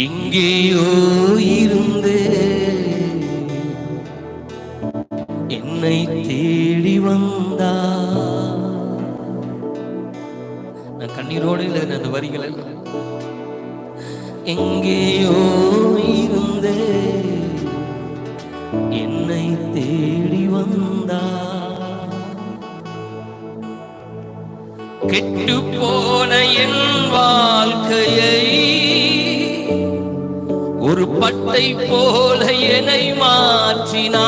எங்கேயோ இருந்து என்னை தேடி வந்தா. நான் கண்ணீரோடு இல்லை அந்த வரிகளை எங்கேயோ இருந்து என்னை தேடி வந்தா. கெட்டு போன என் வாழ்க்கையை ஒரு பட்டை போல என்னை மாற்றினா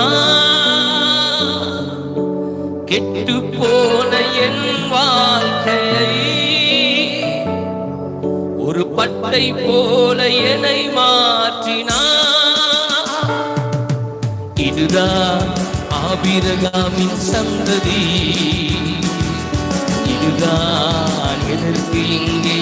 கெட்டு போன என் வாழ்க்கையை ஒரு பட்டை போல என்னை மாற்றினா இதுதான் ஆபிரகாமின் சந்ததி. இதுதான் எதற்கு இங்கே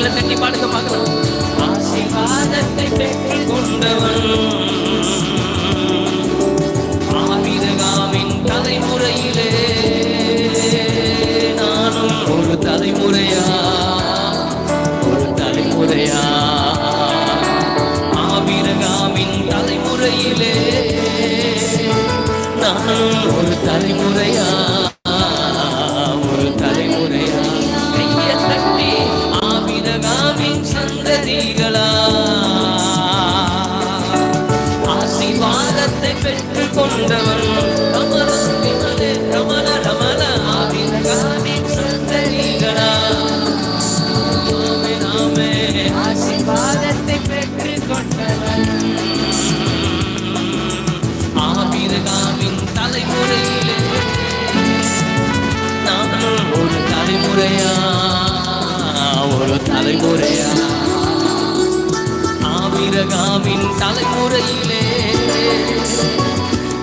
கரங்களை தட்டி பாடுங்க பார்க்கலாம். ஆசீர்வாதத்தை பெற்றுக் கொண்டவன். ஆபிரகாமின் தலைமுறையிலே நானும் ஒரு தலைமுறையா? ஒரு தலைமுறையா? ஆபிரகாமின் தலைமுறையிலே நானும் ஒரு தலைமுறையா? ஆபிரகாமின் தலைமுறையிலே.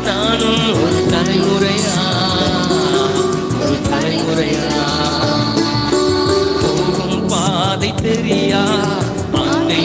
நானும் ஒரு தலைமுறையா? ஒரு தலைமுறையா? போகும் பாதை தெரியா? பாதை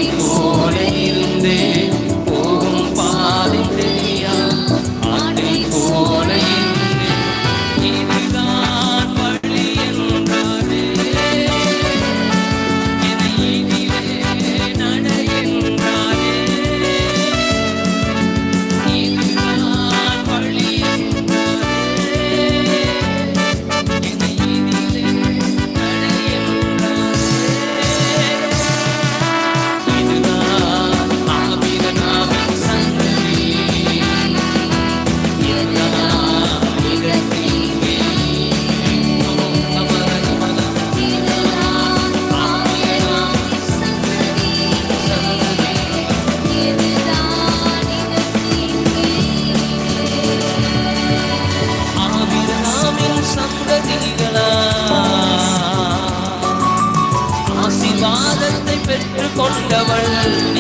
பெற்றுக்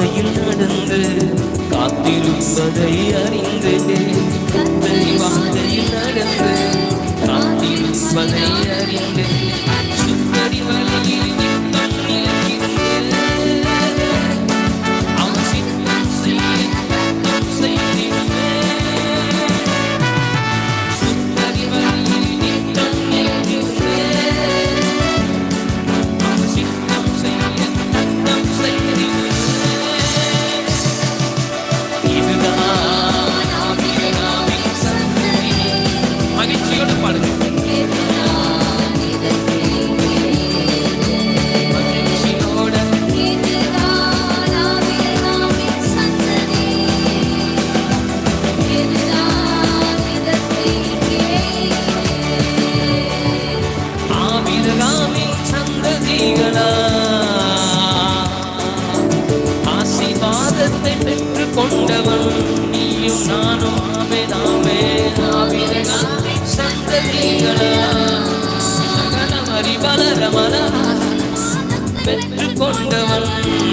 பாதையில் நடந்து காத்திருப்பதை அறிந்தேன். நாமே நாமே நாமிரனா சந்ததிகள சகல பெற்றுக்கொண்டவன்.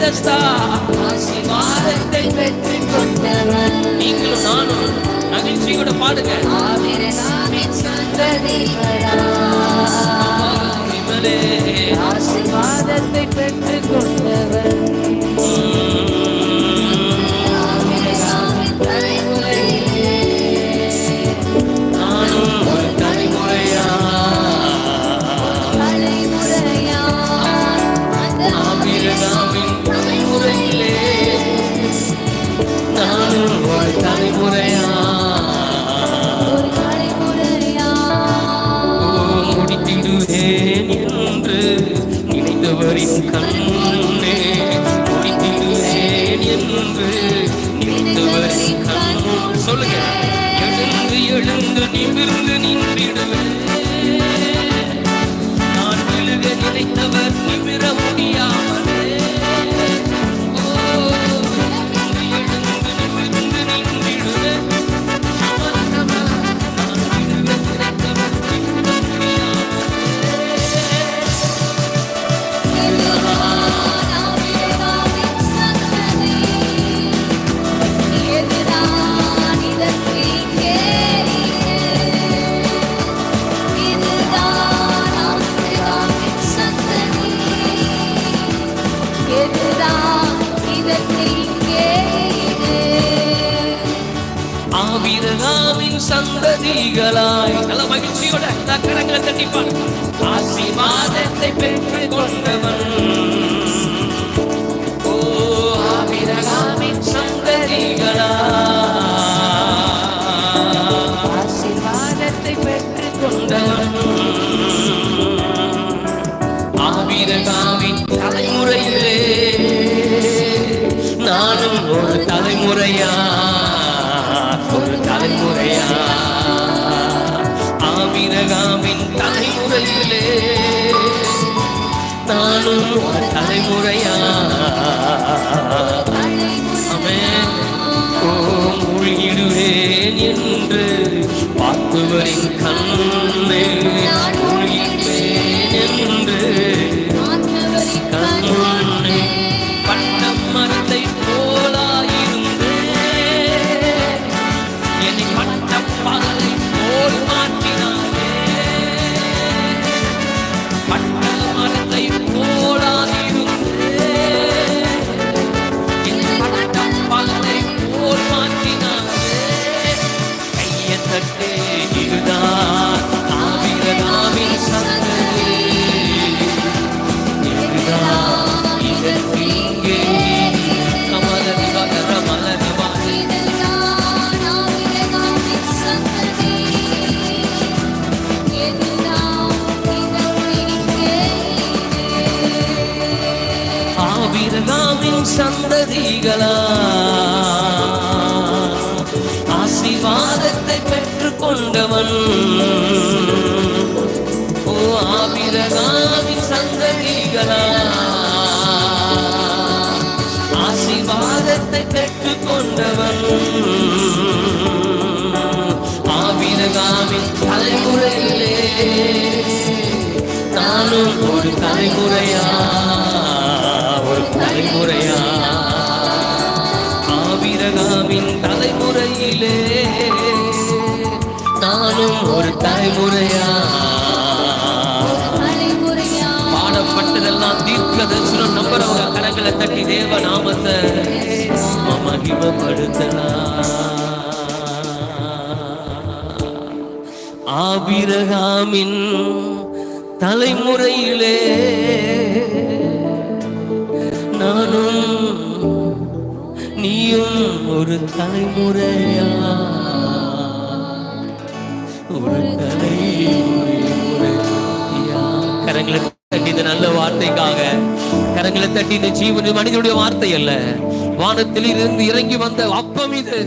வேதஸ்தா ஆசீர்வாதத்தை பெற்றுக் கொண்டவர் நீங்களும் நானும் மகிழ்ச்சியோட பாடுங்க. ஆசீர்வாதத்தை பெற்றுக் கொண்டவர் ஆபிரகாமின் தலைமுறையிலே. நானும் ஒரு தலைமுறையா? அவன் ஓ மூழ்கிடுவேன் என்று பார்ப்பவரின் கண்ணே சந்ததிகளா? ஆசிர்வாதத்தை பெற்று கொண்டவன் ஓ ஆபிரகாமி சந்ததிகளா? ஆசிர்வாதத்தை பெற்று கொண்டவன் ஆபிரகாவின் தலைமுறையிலே நானும் ஒரு தலைமுறையா? உலகிலே நானும் ஒரு தலைமுறையா? பாடப்பட்டதெல்லாம் தீர்க்க தரிசனம் நம்புறவங்க கரங்களை தட்டி தேவ நாமத்தை மகிமப்படுத்தலாம் ஆபிரகாமின் தலைமுறையிலே ஒரு தலைமுறையா? ஒரு தலைமுறையா? கரங்களை தட்டி இந்த நல்ல வார்த்தைக்காக. கரங்களை தட்டி இந்த ஜீவன் மனிதனுடைய வார்த்தை அல்ல. வானத்தில் இருந்து இறங்கி வந்த அப்பம் இது.